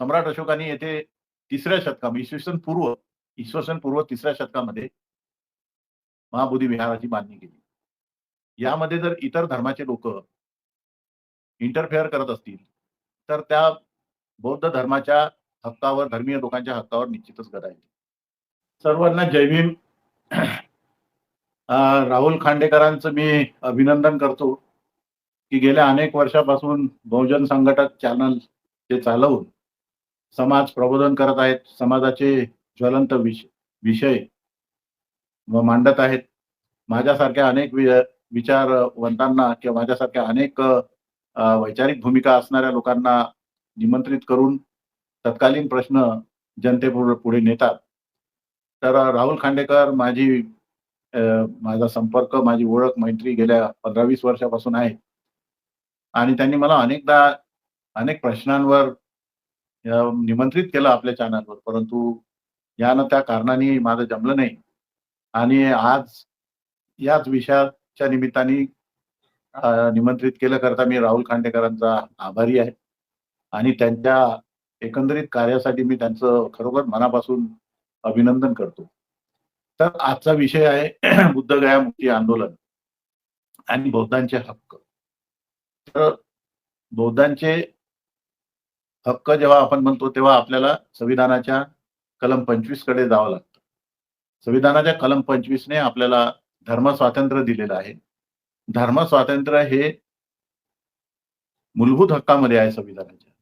सम्राट अशोकाने येथे तिसऱ्या शतकामध्ये इसवी सन पूर्व इसवी सन पूर्व तिसऱ्या शतकामध्ये महाबोधी विहाराची बांधणी केली. यामध्ये जर इतर धर्माचे लोक इंटरफेअर करत असतील तर त्या बौद्ध धर्माच्या हक्कावर धर्मीय लोकांच्या हक्कावर निश्चितच गदा येईल. सर्वांना जय भीम. राहुल खांडेकरांचं मी अभिनंदन करतो की गेल्या अनेक वर्षापासून बहुजन संघटक चॅनल ते चालवून समाज प्रबोधन करत आहेत समाजाचे ज्वलंत विष विषय मांडत आहेत. माझ्यासारख्या अनेक वि- विचारवंतांना किंवा माझ्यासारख्या अनेक वैचारिक भूमिका असणाऱ्या लोकांना निमंत्रित करून तत्कालीन प्रश्न जनतेपुढे पुढे नेतात. तर राहुल खांडेकर माझी माझा संपर्क माझी ओळख मैत्री गेल्या पंधरा वीस वर्षापासून आहे. आणि त्यांनी मला अनेकदा अनेक प्रश्नांवर निमंत्रित केलं आपल्या चॅनलवर परंतु यानं त्या कारणाने माझं जमलं नाही. आणि आज याच विषयाच्या निमित्ताने निमंत्रित केलं करता मी राहुल खांडेकरांचा आभारी आहे. आणि त्यांच्या एकंदरीत कार्यासाठी मी त्यांचं खरोखर मनापासून अभिनंदन करतो. तर आजचा विषय आहे बुद्धगया मुक्ती आंदोलन आणि बौद्धांचे हक्क. तर बौद्धांचे हक्क जेव्हा आपण म्हणतो तेव्हा आपल्याला संविधानाच्या कलम पंचवीसकडे जावं लागतं. संविधानाच्या कलम पंचवीसने आपल्याला धर्म स्वातंत्र्य दिलेलं आहे. धर्म स्वातंत्र्य हे मूलभूत हक्कामध्ये आहे संविधानाच्या.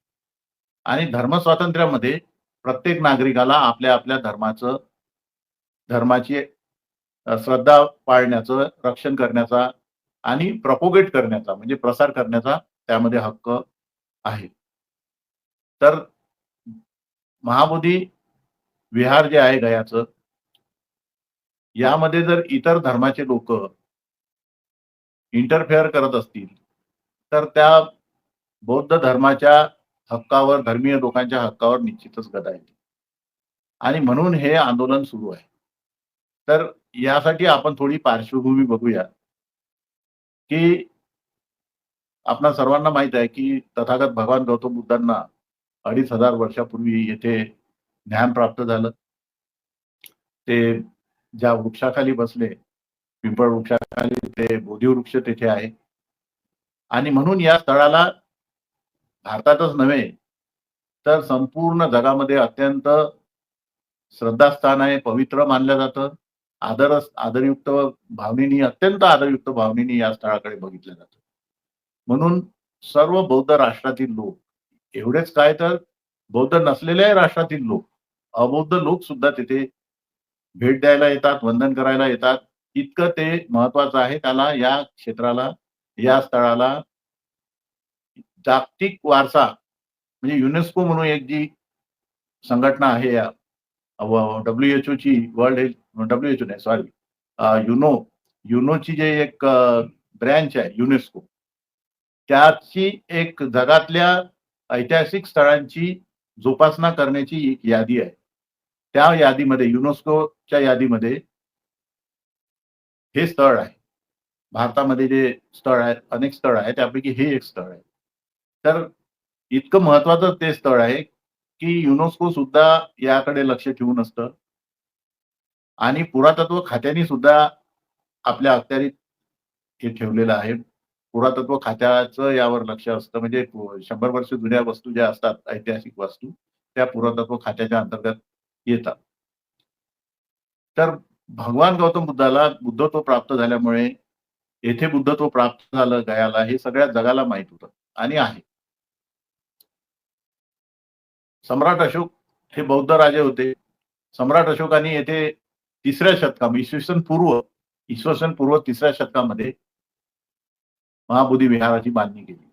आणि धर्म स्वातंत्र्यामध्ये प्रत्येक नागरिकाला आपल्या आपल्या धर्माचं धर्माची श्रद्धा पाळण्याचं रक्षण करण्याचा आणि प्रपोगेट करण्याचा म्हणजे प्रसार करण्याचा त्यामध्ये हक्क आहे. तर महाबोधी विहार जे आहे गयाचं यामध्ये जर इतर धर्माचे लोक इंटरफेअर करत असतील तर त्या बौद्ध धर्माच्या हक्कावर धर्मीय लोकांच्या हक्कावर निश्चितच गदा येते. आणि म्हणून हे आंदोलन सुरू आहे. तर यासाठी आपण थोडी पार्श्वभूमी बघूया. की आपणा सर्वांना माहीत आहे की तथागत भगवान गौतम बुद्धांना अडीच हजार वर्षापूर्वी येथे ज्ञान प्राप्त झालं. ते ज्या वृक्षाखाली बसले पिंपळ वृक्षाखाली ते बोधी वृक्ष तेथे आहे. आणि म्हणून या स्थळाला भारतातच नव्हे तर संपूर्ण जगामध्ये अत्यंत श्रद्धास्थान आहे पवित्र मानलं जातं. आदर आदरयुक्त भावनेनी अत्यंत आदरयुक्त भावनेनी या स्थळाकडे बघितलं जातं. म्हणून सर्व बौद्ध राष्ट्रातील लोक एवढेच काय तर बौद्ध नसलेल्या राष्ट्रातील लोक. अबौद्ध लोक सुद्धा तिथे भेट द्यायला येतात वंदन करायला येतात. इतकं ते महत्वाचं आहे. त्याला या क्षेत्राला या स्थळाला जागतिक वारसा म्हणजे युनेस्को म्हणून एक जी संघटना आहे या डब्ल्यू एच ची वर्ल्ड हेल्थ डब्ल्यू एच नाही सॉरी युनो युनोची जे एक ब्रँच आहे युनेस्को त्याची एक जगातल्या ऐतिहासिक स्थळांची जोपासना करण्याची एक यादी आहे. त्या यादीमध्ये युनेस्कोच्या यादीमध्ये हे स्थळ आहे. भारतामध्ये जे स्थळ आहेत अनेक स्थळ आहे त्यापैकी हे एक स्थळ आहे. तर इतकं महत्वाचं ते स्थळ आहे की युनेस्को सुद्धा याकडे लक्ष ठेवून असतं. आणि पुरातत्व खात्याने सुद्धा आपल्या अखत्यारीत हे ठेवलेलं आहे. पुरातत्व खात्याचं यावर लक्ष असतं. म्हणजे शंभर वर्ष जुन्या वस्तू ज्या असतात ऐतिहासिक वस्तू त्या पुरातत्व खात्याच्या अंतर्गत येतात. तर भगवान गौतम बुद्धाला बुद्धत्व प्राप्त झाल्यामुळे येथे बुद्धत्व प्राप्त झालं गयाला हे सगळ्या जगाला माहीत होतं आणि आहे. सम्राट अशोक हे बौद्ध राजे होते. सम्राट अशोकाने येथे तिसऱ्या शतकामध्ये इसवी सन पूर्व इसवी सन पूर्व तिसऱ्या शतकामध्ये महाबोधी विहाराची बांधणी केली.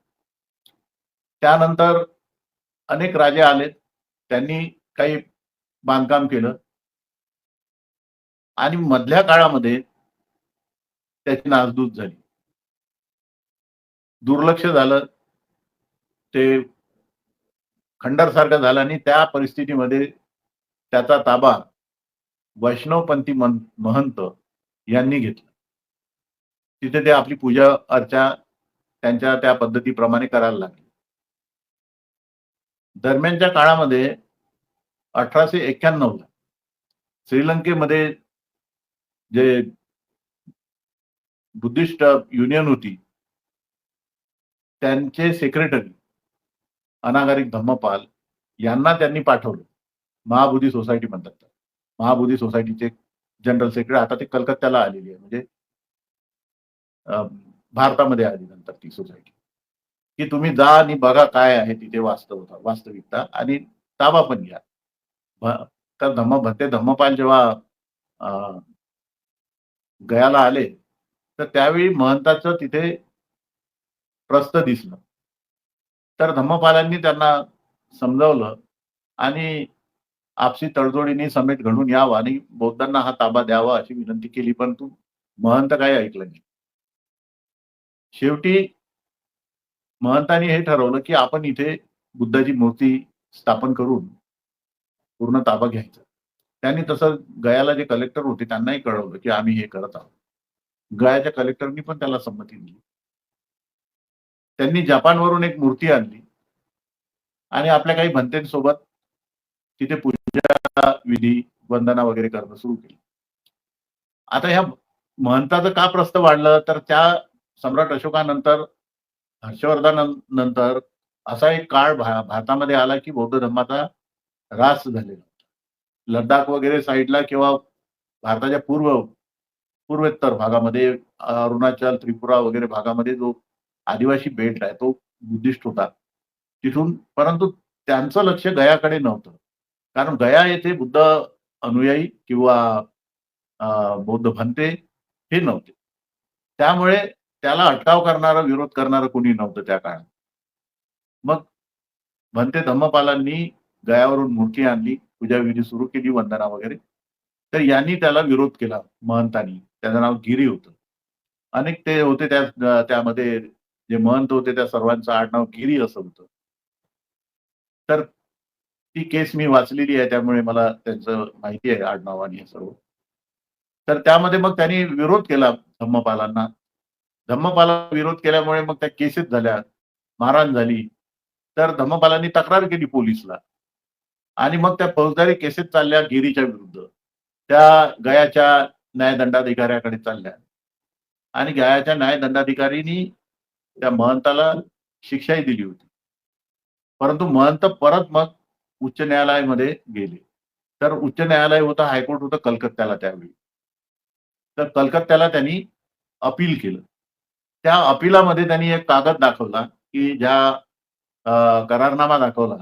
त्यानंतर अनेक राजे आले त्यांनी काही बांधकाम केलं. आणि मधल्या काळामध्ये त्याची नासधूस झाली. दुर्लक्ष झालं. ते खंडरसारखं झालं आणि त्या परिस्थितीमध्ये त्याचा ताबा वैष्णवपंथी मन- महंत यांनी घेतला. तिथे ते आपली पूजा अर्चा त्यांच्या त्या पद्धतीप्रमाणे करायला लागले. दरम्यानच्या काळामध्ये अठराशे एक्क्याण्णव ला श्रीलंकेमध्ये जे बुद्धिस्ट युनियन होती त्यांचे सेक्रेटरी अनागारिक धम्मपाल यांना त्यांनी पाठवलं. महाबुद्धी सोसायटी म्हणतात. महाबुद्धी सोसायटीचे जनरल सेक्रेटरी आता ते कलकत्त्याला आलेली आहे म्हणजे भारतामध्ये आली नंतर ती सोसायटी. की तुम्ही जा आणि बघा काय आहे तिथे वास्तव वास्तविकता आणि ताबा पण घ्या. तर धम्म भत्ते धम्मपाल जेव्हा अं, गयाला आले तर त्यावेळी महंताचं तिथे प्रस्थ दिसलं. तर धम्मपालांनी त्यांना समजावलं आणि आपसी तडजोडीने समेट घडून यावा आणि बौद्धांना हा ताबा द्यावा अशी विनंती केली परंतु महंत काही ऐकलं नाही. शेवटी महंतांनी हे ठरवलं की आपण इथे बुद्धाची मूर्ती स्थापन करून पूर्ण ताबा घ्यायचा. त्यांनी तसं गयाला जे कलेक्टर होते त्यांनाही कळवलं की आम्ही हे करत आहोत. गयाच्या कलेक्टरनी पण त्याला संमती दिली. त्यांनी जपानवरून एक मूर्ती आणली. आणि आपल्या काही भंतेंसोबत तिथे पूजा विधी वंदना वगैरे करणं सुरू केलं. आता ह्या महंताचं का प्रस्थ वाढलं? तर त्या सम्राट अशोकानंतर हर्षवर्धन नंतर असा एक काळ भा- भारतामध्ये आला की बौद्ध धर्माचा ऱ्हास झालेला होता. लडाख वगैरे साईडला किंवा भारताच्या पूर्व पूर्वेत्तर भागामध्ये अरुणाचल त्रिपुरा वगैरे भागामध्ये जो आदिवासी बेल्ट आहे तो बुद्धिस्ट होता तिथून. परंतु त्यांचं लक्ष गयाकडे नव्हतं. कारण गया येथे बुद्ध अनुयायी किंवा अं, बौद्ध भंते हे नव्हते. त्यामुळे त्याला अटकाव करणारा विरोध करणारं कोणी नव्हतं त्या काळात. मग भंते धम्मपालांनी गयावरून मूर्ती आणली पूजाविधी सुरू केली वंदना वगैरे. तर यांनी त्याला विरोध केला महंतांनी. त्याचं नाव गिरी होतं. अनेक ते होते त्या त्यामध्ये जे महंत होते त्या सर्वांचं आडनाव गिरी असं होतं. तर ती केस मी वाचलेली आहे त्यामुळे मला त्यांचं माहिती आहे आडनाव आणि हे सर्व. तर त्यामध्ये मग त्यांनी विरोध केला धम्मपालांना. धम्मपाला विरोध केल्यामुळे मग त्या केसेस झाल्या मारहाण झाली. तर धम्मपालांनी तक्रार केली पोलिसला. आणि मग त्या फौजदारी केसेस चालल्या गिरीच्या विरुद्ध. त्या गयाच्या न्यायदंडाधिकाऱ्याकडे चालल्या. आणि गयाच्या न्यायदंडाधिकारीनी त्या महंताला शिक्षाही दिली होती. परंतु महंत परत मग उच्च न्यायालयामध्ये गेले. तर उच्च न्यायालय होतं हायकोर्ट होतं कलकत्त्याला त्यावेळी. तर कलकत्त्याला त्यांनी अपील केलं. त्या अपिलामध्ये त्यांनी एक कागद दाखवला की ज्या करारनामा दाखवला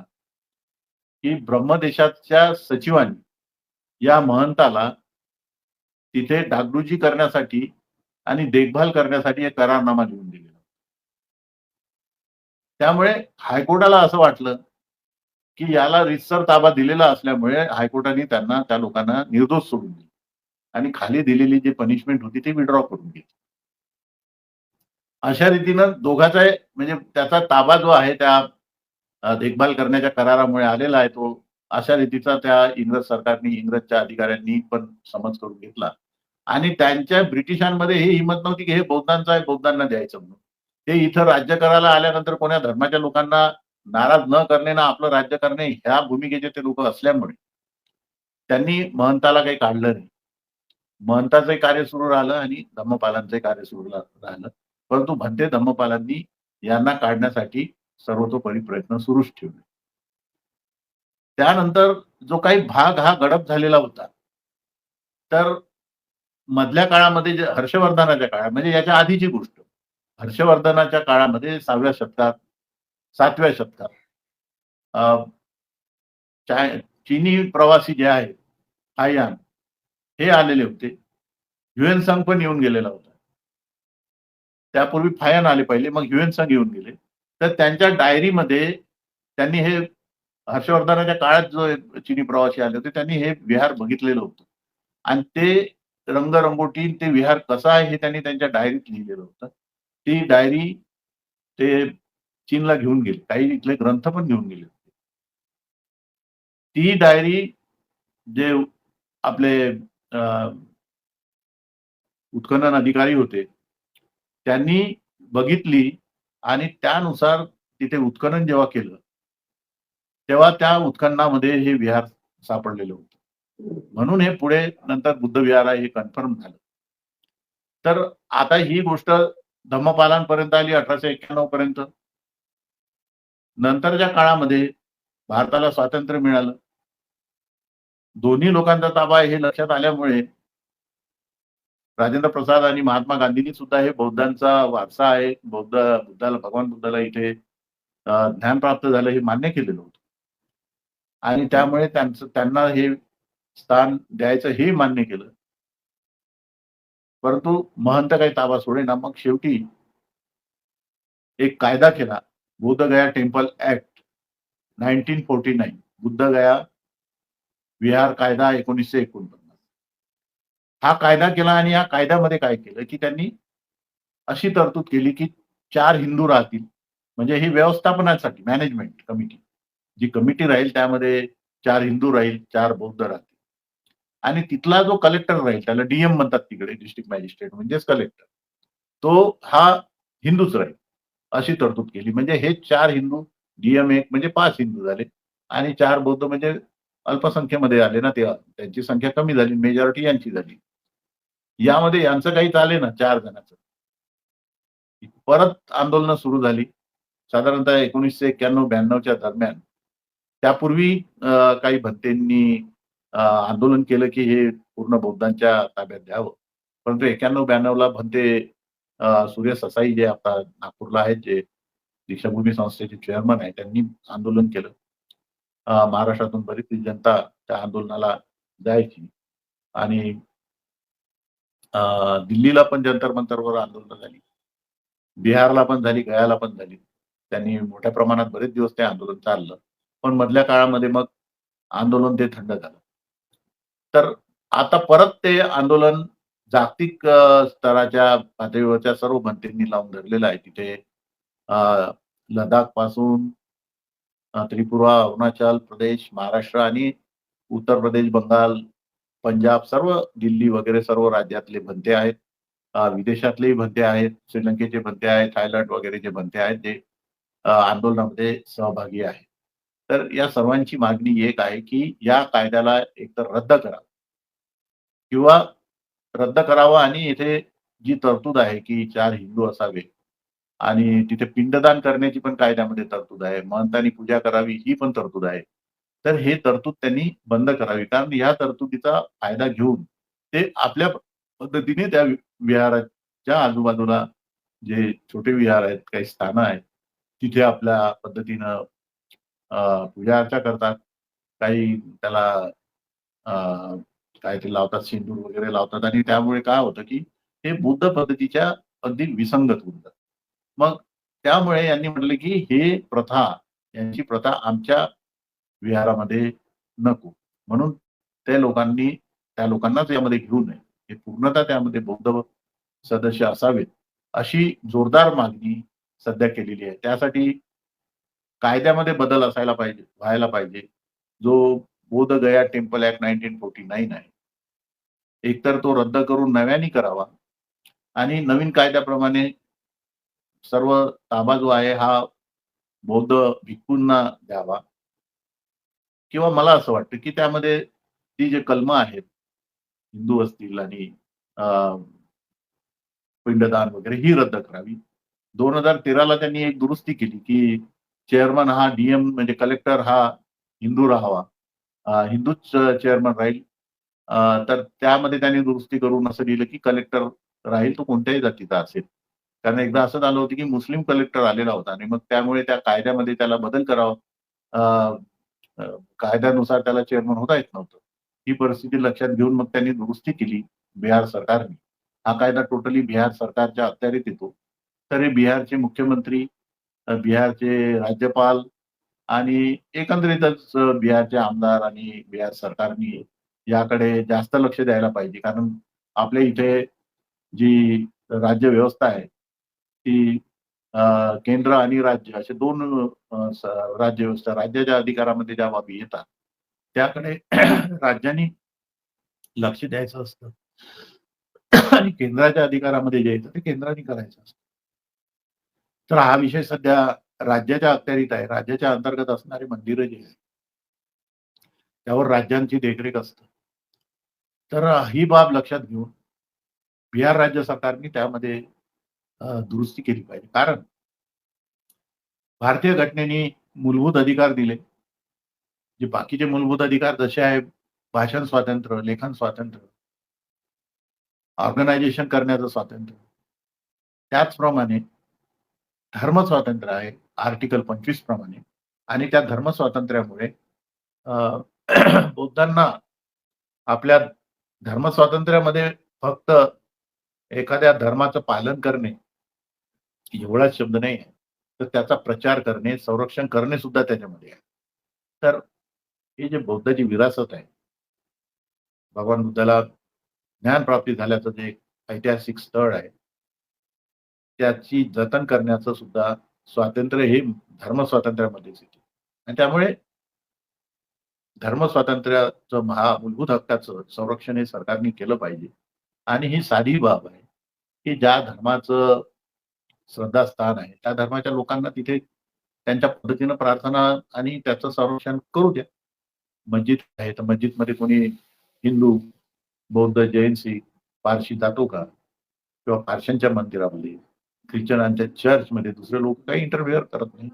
की ब्रह्मदेशाच्या सचिवांनी या महंताला तिथे डागडुजी करण्यासाठी आणि देखभाल करण्यासाठी एक करारनामा लिहून दिलेला. त्यामुळे हायकोर्टाला असं वाटलं की याला रितसर ताबा दिलेला असल्यामुळे हायकोर्टाने त्यांना त्या लोकांना निर्दोष सोडून दिले. आणि खाली दिलेली जी पनिशमेंट होती ती विड्रॉ करून घेतली. अशा रीतीनं दोघाचा म्हणजे त्याचा ताबा जो आहे त्या देखभाल करण्याच्या करारामुळे आलेला आहे तो. अशा रीतीचा त्या इंग्रज सरकारने इंग्रजच्या अधिकाऱ्यांनी पण समज करून घेतला. आणि त्यांच्या ब्रिटिशांमध्ये ही हिंमत नव्हती की हे बौद्धांचं आहे बौद्धांना द्यायचं म्हणून. ते इथं राज्य करायला आल्यानंतर कोण्या धर्माच्या लोकांना नाराज न करणे ना आपलं राज्य करणे ह्या भूमिकेचे ते लोक असल्यामुळे त्यांनी महंताला काही काढलं नाही. महंताचंही कार्य सुरू राहिलं आणि धम्मपालांचंही कार्य सुरू राहिलं. परंतु भंते धम्मपालांनी यांना काढण्यासाठी सर्वतोपरी प्रयत्न सुरूच ठेवले. त्यानंतर जो काही भाग हा गडप झालेला होता तर मधल्या काळामध्ये जे हर्षवर्धनाच्या काळात म्हणजे याच्या आधीची गोष्ट हर्षवर्धनाच्या काळामध्ये सहाव्या शतकात सातव्या शतकात अं, चाय- चीनी प्रवासी जे आहेत हाययान हे आलेले होते. युएन संघ पण येऊन गेलेला होता. त्यापूर्वी फायन आले पहिले मग युएन संघ येऊन गेले. तर त्यांच्या डायरीमध्ये त्यांनी हे हर्षवर्धनाच्या काळात जो चिनी प्रवासी आले होते त्यांनी हे विहार बघितलेलं होतं. आणि ते रंगरंगोटी ते विहार कसा आहे हे त्यांनी त्यांच्या डायरीत लिहिलेलं होतं. ती डायरी ते चीनला घेऊन गेले. काही इथले ग्रंथ पण घेऊन गेले होते. ती डायरी जे आपले अं, उत्खनन अधिकारी होते त्यांनी बघितली आणि त्यानुसार तिथे उत्खनन जेव्हा केलं तेव्हा त्या उत्खननामध्ये हे विहार सापडलेलं होतं. म्हणून हे पुढे नंतर बुद्ध विहार आहे हे कन्फर्म झालं. तर आता ही गोष्ट धम्मपालांपर्यंत आली अठराशे एक्क्याण्णव पर्यंत. नंतरच्या काळामध्ये भारताला स्वातंत्र्य मिळालं. दोन्ही लोकांचा ताबा हे लक्षात आल्यामुळे राजेंद्र प्रसाद आणि महात्मा गांधींनी सुद्धा हे बौद्धांचा वारसा आहे. बौद्ध बुद्धाला भगवान बुद्धाला इथे ज्ञान प्राप्त झालं हे मान्य केलेलं होतं. आणि त्यामुळे त्यांचं त्यांना हे स्थान द्यायचं हे मान्य केलं. परंतु महंत काही ताबा सोडे ना मग शेवटी एक कायदा केला. Buddhagaya temple act nineteen forty nine. Buddhagaya विहार कायदा एकोणीसशे एकोणपन्नास. हा कायदा केला आणि या कायद्यामध्ये काय केलं? की त्यांनी अशी तरतूद केली की चार हिंदू राहतील. म्हणजे ही व्यवस्थापनासाठी मॅनेजमेंट कमिटी जी कमिटी राहील त्यामध्ये चार हिंदू राहील चार बौद्ध राहतील. आणि तिथला जो कलेक्टर राहील त्याला डीएम म्हणतात तिकडे डिस्ट्रिक्ट मॅजिस्ट्रेट म्हणजेच कलेक्टर तो हा हिंदूच राहील. अशी तरतूद केली. म्हणजे हे चार हिंदू डीएम एक म्हणजे पाच हिंदू झाले. आणि चार बौद्ध म्हणजे अल्पसंख्येमध्ये आले ना ते त्यांची संख्या कमी झाली मेजॉरिटी यांची झाली. यामध्ये यांचं काही चाले ना चार जणांचं. परत आंदोलनं सुरू झाली. साधारणतः एकोणीसशे एक्क्याण्णव ब्याण्णवच्या दरम्यान. त्यापूर्वी काही भत्तेंनी आंदोलन केलं की हे पूर्ण बौद्धांच्या ताब्यात द्यावं. परंतु एक्क्याण्णव ब्याण्णवला भंते सूर्य ससाई जे आता नागपूरला आहेत जे दीक्षाभूमी संस्थेचे चेअरमन आहे त्यांनी आंदोलन केलं. महाराष्ट्रातून बरीच जनता त्या आंदोलनाला जायची. आणि दिल्लीला पण जंतर मंतरवर आंदोलन झाली. बिहारला पण झाली गयाला पण झाली. त्यांनी मोठ्या प्रमाणात बरेच दिवस ते आंदोलन चाललं. पण मधल्या काळामध्ये मग आंदोलन ते थंड झालं. तर आता परत ते आंदोलन जागतिक स्तराच्या पातळीवरच्या सर्व मंत्र्यांनी लावून धरलेलं आहे. तिथे अं, लडाखपासून त्रिपुरा अरुणाचल प्रदेश महाराष्ट्र आणि उत्तर प्रदेश बंगाल पंजाब सर्व दिल्ली वगैरे सर्व राज्यातले भंते आहेत. विदेशातलेही भंते आहेत. श्रीलंकेचे भंते आहेत थायलंड वगैरेचे भंते आहेत जे आंदोलनामध्ये सहभागी आहेत. तर या सर्वांची मागणी एक आहे की या कायद्याला एकतर रद्द करा. किंवा रद्द करावा आणि इथे जी तरतूद आहे की चार हिंदू असावे आणि तिथे पिंडदान करण्याची पण कायद्यामध्ये तरतूद आहे. महंतांनी पूजा करावी ही पण तरतूद आहे. तर हे तरतूद त्यांनी बंद करावी. कारण या तरतुदीचा फायदा घेऊन ते आपल्या पद्धतीने त्या विहाराच्या आजूबाजूला जे छोटे विहार आहेत काही स्थानं आहेत तिथे आपल्या पद्धतीनं अं, पूजा अर्चा करतात. काही त्याला काय ते लावतात सिंदूर वगैरे लावतात. आणि त्यामुळे काय होतं की हे बुद्ध पद्धतीच्या अगदी विसंगत होऊन जातं. मग त्यामुळे यांनी म्हटलं की हे प्रथा यांची प्रथा आमच्या विहारामध्ये नको. म्हणून त्या लोकांनी त्या लोकांनाच यामध्ये घेऊ नये. हे पूर्णतः त्यामध्ये बौद्ध सदस्य असावेत अशी जोरदार मागणी सध्या केलेली आहे. त्यासाठी कायद्यामध्ये बदल असायला पाहिजे व्हायला पाहिजे. जो Bodh Gaya temple act nineteen forty nine आहे. एकतर तो रद्द करून नव्याने करावा. आणि नवीन कायद्याप्रमाणे सर्व ताबा जो आहे हा बौद्ध भिक्खूंना द्यावा. किंवा मला असं वाटतं की त्यामध्ये ती जे कलम आहेत हिंदू असतील आणि पिंडदान वगैरे ही रद्द करावी. दोन हजार तेराला त्यांनी एक दुरुस्ती केली की चेअरमन हा डीएम म्हणजे कलेक्टर हा हिंदू राहावा. हिंदूच चेअरमन राहील. तर त्यामध्ये त्यांनी दुरुस्ती करून असं लिहिलं की कलेक्टर राहील तो कोणत्याही जातीचा असेल. कारण एकदा असं झालं होतं की मुस्लिम कलेक्टर आलेला होता आणि मग त्यामुळे त्या कायद्यामध्ये त्याला बदल करावा. कायद्यानुसार त्याला चेअरमन होता येत नव्हतं. ही परिस्थिती लक्षात घेऊन मग त्यांनी दुरुस्ती केली बिहार सरकारने. हा कायदा टोटली बिहार सरकारच्या अखत्यारीत येतो. तरी बिहारचे मुख्यमंत्री बिहारचे राज्यपाल आणि एकंदरीतच बिहारचे आमदार आणि बिहार सरकारने याकडे जास्त लक्ष द्यायला पाहिजे. कारण आपल्या इथे जी राज्य व्यवस्था आहे ती केंद्र आणि राज्य असे दोन राज्य व्यवस्था राज्याच्या अधिकारामध्ये ज्या बाबी येतात त्याकडे राज्यांनी लक्ष द्यायचं असतं. आणि केंद्राच्या अधिकारामध्ये जे येतं ते केंद्राने करायचं असतं. तर हा विषय सध्या राज्याच्या अखत्यारीत आहे. राज्याच्या अंतर्गत असणारे मंदिरं जे आहेत त्यावर राज्यांची देखरेख असते. तर ही बाब लक्षात घेऊन बिहार राज्य सरकारने त्यामध्ये दुरुस्ती केली पाहिजे. कारण भारतीय घटनेने मूलभूत अधिकार दिले. जे बाकीचे मूलभूत अधिकार जसे आहे भाषण स्वातंत्र्य लेखन स्वातंत्र्य ऑर्गनायझेशन करण्याचं स्वातंत्र्य. त्याचप्रमाणे धर्म स्वातंत्र्य आहे आर्टिकल पंचवीस प्रमाणे. आणि त्या धर्म स्वातंत्र्यामुळे बौद्धांना आपल्या धर्म स्वातंत्र्यामध्ये फक्त एखाद्या धर्माचं पालन करणे एवढाच शब्द नाही आहे तर त्याचा प्रचार करणे संरक्षण करणे सुद्धा त्याच्यामध्ये आहे. तर हे जे बौद्धाची विरासत आहे भगवान बुद्धाला ज्ञान प्राप्ती झाल्याचं जे ऐतिहासिक स्थळ आहे त्याची जतन करण्याचं सुद्धा स्वातंत्र्य हे धर्म स्वातंत्र्यामध्येच येते. आणि त्यामुळे धर्म स्वातंत्र्याचं महा मूलभूत हक्काचं संरक्षण हे सरकारने केलं पाहिजे. आणि ही साधी बाब आहे की ज्या धर्माचं श्रद्धास्थान आहे. त्या धर्माच्या लोकांना तिथे त्यांच्या पद्धतीनं प्रार्थना आणि त्याचं संरक्षण करू द्या. मस्जिद आहे तर मस्जिदमध्ये कोणी हिंदू बौद्ध जैन शीख पारशी जातो का? किंवा पारशांच्या मंदिरामध्ये ख्रिश्चनांच्या चर्चमध्ये दुसरे लोक काही इंटरफिअर करत नाही.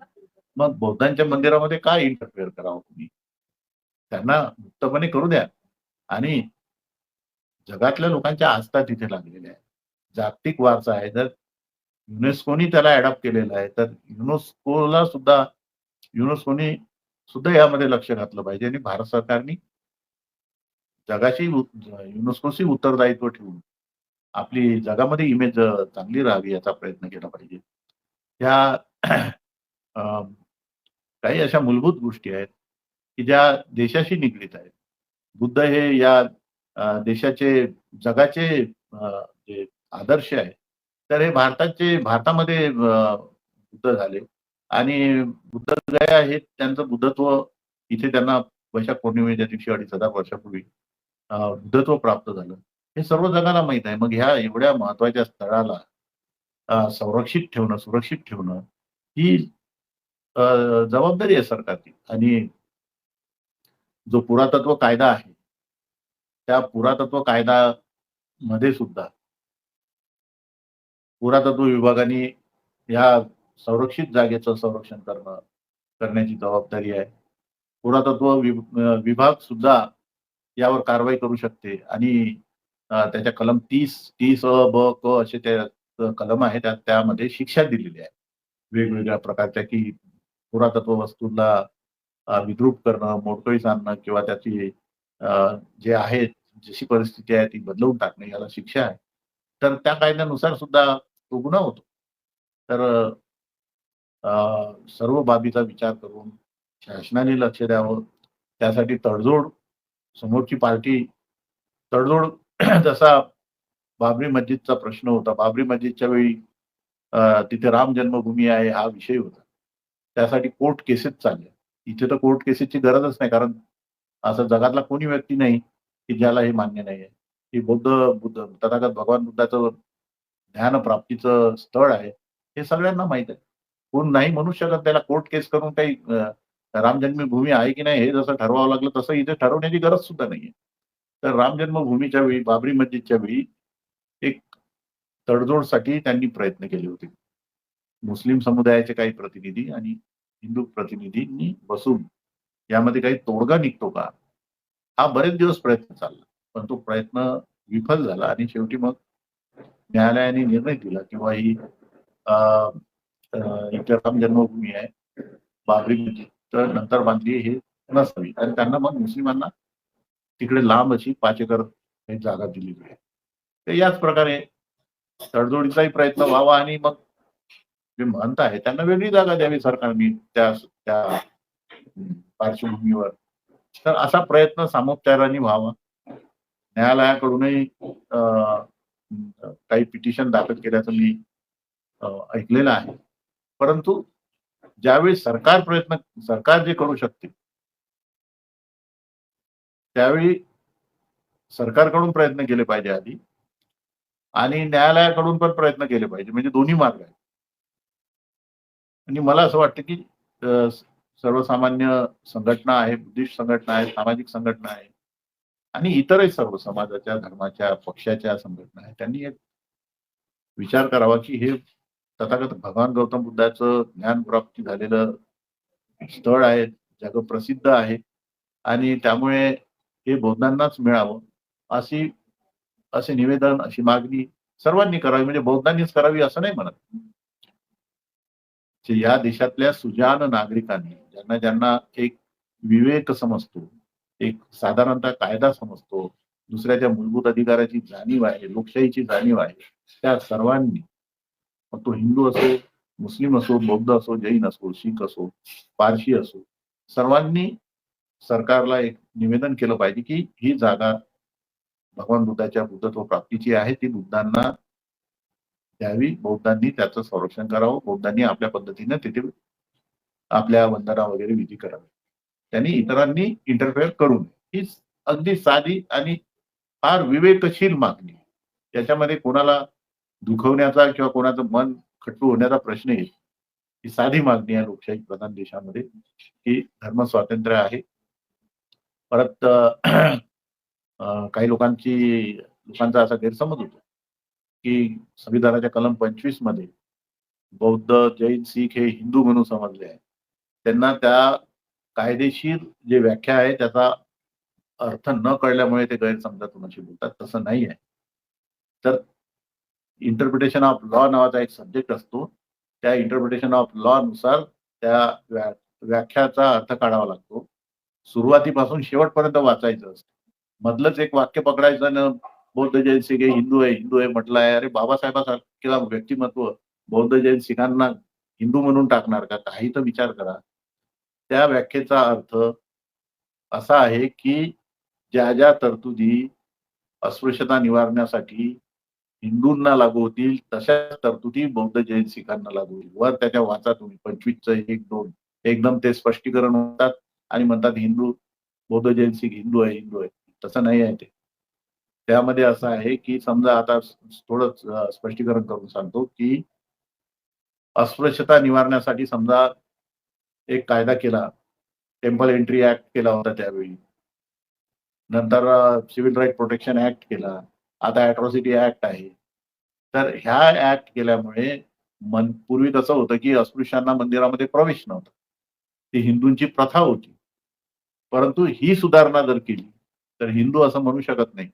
मग बौद्धांच्या मंदिरामध्ये काय इंटरफिअर करावं तुम्ही? त्यांना मुक्तपणे करू द्या. आणि जगातल्या लोकांच्या आस्था तिथे लागलेल्या आहे जागतिक वारसा आहे. जर युनेस्कोनी त्याला अडॉप्ट केलेलं आहे. तर युनेस्कोला सुद्धा युनेस्कोनी सुद्धा यामध्ये लक्ष घातलं पाहिजे आणि भारत सरकारने जगाशी युनेस्कोशी उत्तरदायित्व ठेवून आपली जगामध्ये इमेज चांगली राहावी याचा प्रयत्न केला पाहिजे. ह्या काही अशा मूलभूत गोष्टी आहेत की ज्या देशाशी निगडीत आहेत. बुद्ध हे या देशाचे जगाचे जे आदर्श आहे तर हे भारताचे भारतामध्ये बुद्ध झाले. आणि बुद्ध गया हे त्यांचं बुद्धत्व इथे त्यांना वैशाख पौर्णिमेच्या दिवशी अडीच हजार वर्षापूर्वी बुद्धत्व प्राप्त झालं. हे सर्व जगाला माहीत आहे. मग ह्या एवढ्या महत्त्वाच्या स्थळाला संरक्षित ठेवणं सुरक्षित ठेवणं ही जबाबदारी आहे सरकारची. आणि जो पुरातत्व कायदा आहे त्या पुरातत्व कायदा मध्ये सुद्धा पुरातत्व विभागाने या संरक्षित जागेचं संरक्षण करणं करण्याची जबाबदारी आहे. पुरातत्व विभाग सुद्धा यावर कारवाई करू शकते आणि त्याच्या कलम तीस तीस अ ब क असे त्या कलम आहे त्या त्यामध्ये शिक्षा दिलेली आहे. वेगवेगळ्या प्रकारच्या की पुरातत्व वस्तूंना विद्रूप करणं मोडकळीस आणणं किंवा त्याची जे आहे जशी परिस्थिती आहे ती बदलवून टाकणे याला शिक्षा आहे. तर त्या कायद्यानुसार सुद्धा तो गुन्हा होतो. तर सर्व बाबीचा विचार करून शासनाने लक्ष द्यावं. त्यासाठी तडजोड समोरची पार्टी तडजोड जसा बाबरी मस्जिदचा प्रश्न होता. बाबरी मस्जिदच्या वेळी तिथे राम जन्मभूमी आहे हा विषय होता. त्यासाठी कोर्ट केसेस चालल्या इथे तर कोर्ट केसेसची गरजच नाही कारण असं जगातला कोणी व्यक्ती नाही की ज्याला हे मान्य नाही आहे की बौद्ध बुद्ध तथागत भगवान बुद्धाचं ज्ञान प्राप्तीचं स्थळ आहे हे सगळ्यांना माहीत आहे. कोण नाही म्हणू शकत त्याला कोर्ट केस करून काही रामजन्मभूमी राम जन्मभूमी आहे की नाही हे जसं ठरवावं लागलं तसं इथे ठरवण्याची गरज सुद्धा नाहीये तर राम जन्मभूमीच्या वेळी बाबरी मस्जिदच्या वेळी एक तडजोडसाठी त्यांनी प्रयत्न केले होते. मुस्लिम समुदायाचे काही प्रतिनिधी आणि हिंदू प्रतिनिधींनी बसून यामध्ये काही तोडगा निघतो का? हा बरेच दिवस प्रयत्न चालला. पण तो प्रयत्न विफल झाला आणि शेवटी मग न्यायालयाने निर्णय दिला किंवा ही अं, राम जन्मभूमी आहे. बाबरी मस्जिद तर नंतर बांधली हे नसावी. आणि त्यांना मग मुस्लिमांना तिकडे लांब अशी पाच एकर जागा दिलेली आहे तर याच प्रकारे तडजोडीचाही प्रयत्न व्हावा आणि मग जे महंत आहे त्यांना वेगळी जागा द्यावी सरकारने त्या त्या पार्श्वभूमीवर. तर असा प्रयत्न सामोपचाराने व्हावा. न्यायालयाकडूनही अं, काही पिटिशन दाखल केल्याचं मी ऐकलेलं आहे. परंतु ज्यावेळी सरकार प्रयत्न सरकार जे करू शकते त्यावेळी सरकारकडून प्रयत्न केले पाहिजे आधी आणि न्यायालयाकडून पण प्रयत्न केले पाहिजे. म्हणजे दोन्ही मार्ग आहेत. आणि मला असं वाटतं की सर्वसामान्य संघटना आहे बुद्धिस्ट संघटना आहे सामाजिक संघटना आहे आणि इतरही सर्व समाजाच्या धर्माच्या पक्षाच्या संघटना आहेत त्यांनी एक विचार करावा की हे तथागत भगवान गौतम बुद्धाचं ज्ञान प्राप्ती झालेलं स्थळ आहे जगप्रसिद्ध आहे आणि त्यामुळे हे बौद्धांनाच मिळावं अशी असे निवेदन अशी मागणी सर्वांनी करावी म्हणजे बौद्धांनीच करावी असं नाही म्हणत. या देशातल्या सुजान नागरिकांनी ज्यांना ज्यांना एक विवेक समजतो एक साधारणतः कायदा समजतो. दुसऱ्याच्या मूलभूत अधिकाराची जाणीव आहे लोकशाहीची जाणीव आहे. त्या सर्वांनी मग तो हिंदू असो मुस्लिम असो बौद्ध असो जैन असो शीख असो पारशी असो सर्वांनी सरकारला एक निवेदन केलं पाहिजे की ही जागा भगवान बुद्धाच्या बुद्धत्व प्राप्तीची आहे ती बुद्धांना द्यावी. बौद्धांनी त्याचं संरक्षण करावं. बौद्धांनी आपल्या पद्धतीने तिथे आपल्या वंदना वगैरे विधी करावी. त्यांनी इतरांनी इंटरफेअर करू नये. ही अगदी साधी आणि फार विवेकशील मागणी आहे. त्याच्यामध्ये कोणाला दुखवण्याचा किंवा कोणाचं मन खट्टू होण्याचा प्रश्न येईल ही साधी मागणी आहे लोकशाही प्रधान देशामध्ये की धर्म स्वातंत्र्य आहे. परत काही लोकांची लोकांचा असा गैरसमज होतो की संविधानाच्या कलम पंचवीसमध्ये बौद्ध जैन शीख हे हिंदू म्हणून समजले आहे. त्यांना त्या कायदेशीर जे व्याख्या आहे त्याचा अर्थ न कळल्यामुळे ते गैरसमजातून अशी बोलतात. तसं नाही आहे तर इंटरप्रिटेशन ऑफ लॉ नावाचा एक सब्जेक्ट असतो. त्या इंटरप्रिटेशन ऑफ लॉ नुसार त्या व्या- व्याख्याचा अर्थ काढावा लागतो. सुरुवातीपासून शेवटपर्यंत वाचायचं असतं. मधलंच एक वाक्य पकडायचं बौद्ध जैन सिंग हे हिंदू आहे हिंदू आहे म्हटलं आहे अरे बाबासाहेबासारखेला व्यक्तिमत्व बौद्ध जैन सिंगांना हिंदू म्हणून टाकणार का? काही तर विचार करा. त्या व्याख्येचा अर्थ असा आहे की ज्या ज्या तरतुदी अस्पृश्यता निवारण्यासाठी हिंदूंना लागू होतील तशा तरतुदी बौद्ध जैन शिखांना लागू होईल वर त्याच्या वाचा तुम्ही पंचवीसचं एक दोन एकदम ते स्पष्टीकरण होतात आणि म्हणतात हिंदू बौद्ध जैन सिख हिंदू आहे हिंदू आहे. तसं नाही आहे ते. त्यामध्ये असं आहे की समजा आता थोडं स्पष्टीकरण करून सांगतो की अस्पृश्यता निवारण्यासाठी समजा एक कायदा केला. टेम्पल एंट्री ऍक्ट केला होता त्यावेळी. नंतर सिव्हिल राईट प्रोटेक्शन ऍक्ट केला. आता अॅट्रॉसिटी ऍक्ट आहे. तर ह्या ऍक्ट केल्यामुळे मन पूर्वी कसं होतं की अस्पृश्यांना मंदिरामध्ये प्रवेश नव्हता. ती हिंदूंची प्रथा होती. परंतु ही सुधारणा जर केली तर हिंदू असं म्हणू शकत नाही.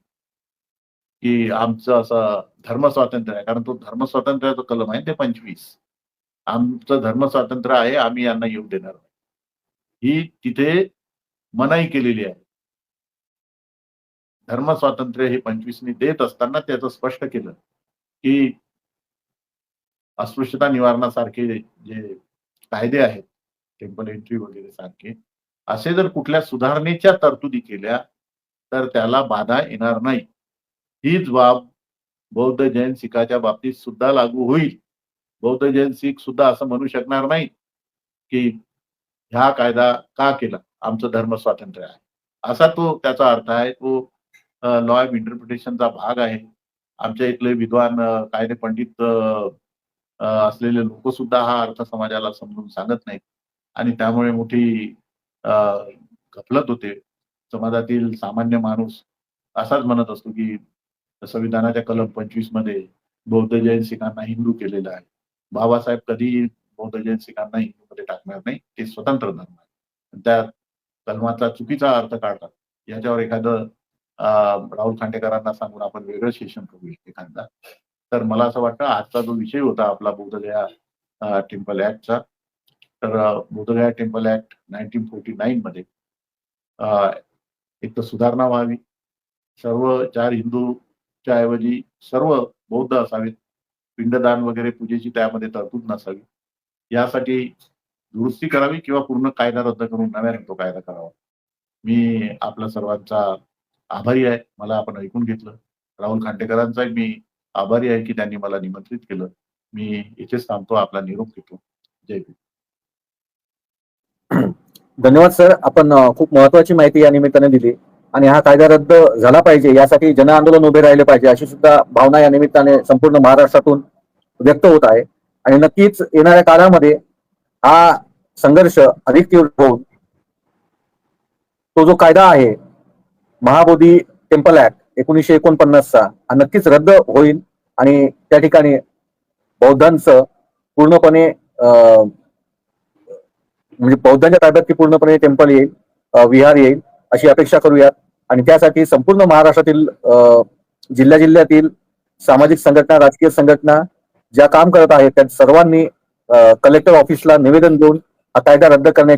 की आमचं असं धर्म स्वातंत्र्य आहे. कारण तो धर्म स्वातंत्र्याचं कलम आहे ते पंचवीस. आमचं धर्म स्वातंत्र्य आहे आम्ही यांना येऊ देणार नाही. ही तिथे मनाई केलेली आहे. धर्म स्वातंत्र्य हे पंचवीसनी देत असताना त्याचं स्पष्ट केलं की अस्पृश्यता निवारणासारखे जे कायदे आहेत टेम्पल एंट्री वगैरे सारखे असे जर कुठल्या सुधारणेच्या तरतुदी केल्या तर त्याला बाधा येणार नाही. हीच बाब बौद्ध जैन सिखाच्या बाबतीत सुद्धा लागू होईल. बौद्ध जैन सिख सुद्धा असं म्हणू शकणार नाही की ह्या कायदा का केला? आमचं धर्म स्वातंत्र्य आहे. असा तो त्याचा अर्थ आहे. तो लॉ ऑफ इंटरप्रिटेशनचा भाग आहे. आमच्या इथले विद्वान कायदे पंडित असलेले लोक सुद्धा हा अर्थ समाजाला समजून सांगत नाहीत. आणि त्यामुळे मोठी अ, गफलत होते. समाजातील सामान्य माणूस असाच म्हणत असतो की संविधानाच्या कलम पंचवीसमध्ये बौद्ध जैन सिखांना हिंदू केलेलं आहे. बाबासाहेब कधी बौद्ध जैन हिंदूमध्ये टाकणार नाही ते स्वतंत्र धर्म आहे. त्या कलमाचा चुकीचा अर्थ काढतात याच्यावर एखादं राहुल खांडेकरांना सांगून आपण वेगळं सेशन करूया एखादा. तर मला असं वाटतं आजचा जो विषय होता आपला बोधगया टेम्पल ऍक्टचा तर अं, Bodhgaya temple act nineteen forty nine मध्ये एक तर सुधारणा व्हावी. सर्व चार हिंदूच्या ऐवजी सर्व बौद्ध असावेत. पिंडदान वगैरे पूजेची त्यामध्ये तरतूद नसावी. यासाठी दुरुस्ती करावी किंवा पूर्ण कायदा रद्द करून नव्याने तो कायदा करावा. मी आपला सर्वांचा आभारी आहे. मला आपण ऐकून घेतलं. राहुल खांडेकरांचा मी आभारी आहे की त्यांनी मला निमंत्रित केलं. मी इथेच थांबतो. आपला निरोप घेतो. जय धन्यवाद सर. आपण खूप महत्वाची माहिती या निमित्ताने दिली. आणि हा कायदा रद्द झाला पाहिजे यासाठी जन आंदोलन उभे राहिले पाहिजे अशी सुद्धा भावना या निमित्ताने संपूर्ण महाराष्ट्रातून व्यक्त होत आहे. आणि नक्कीच येणाऱ्या काळामध्ये हा संघर्ष अधिक तीव्र होऊन तो जो कायदा आहे महाबोधी टेम्पल ऍक्ट एकोणीसशे एकोणपन्नासचा हा नक्कीच रद्द होईल आणि त्या ठिकाणी बौद्धांचं पूर्णपणे अं, म्हणजे बौद्धांच्या ताब्यात ती पूर्णपणे टेम्पल येईल विहार येईल अशी अपेक्षा करूयात. आणि त्यासाठी संपूर्ण महाराष्ट्रातील जिल्ह्या जिल्ह्यातील सामाजिक संघटना राजकीय संघटना ज्या काम करत आहेत त्या सर्वांनी कलेक्टर ऑफिसला निवेदन देऊन हा कायदा रद्द करण्याची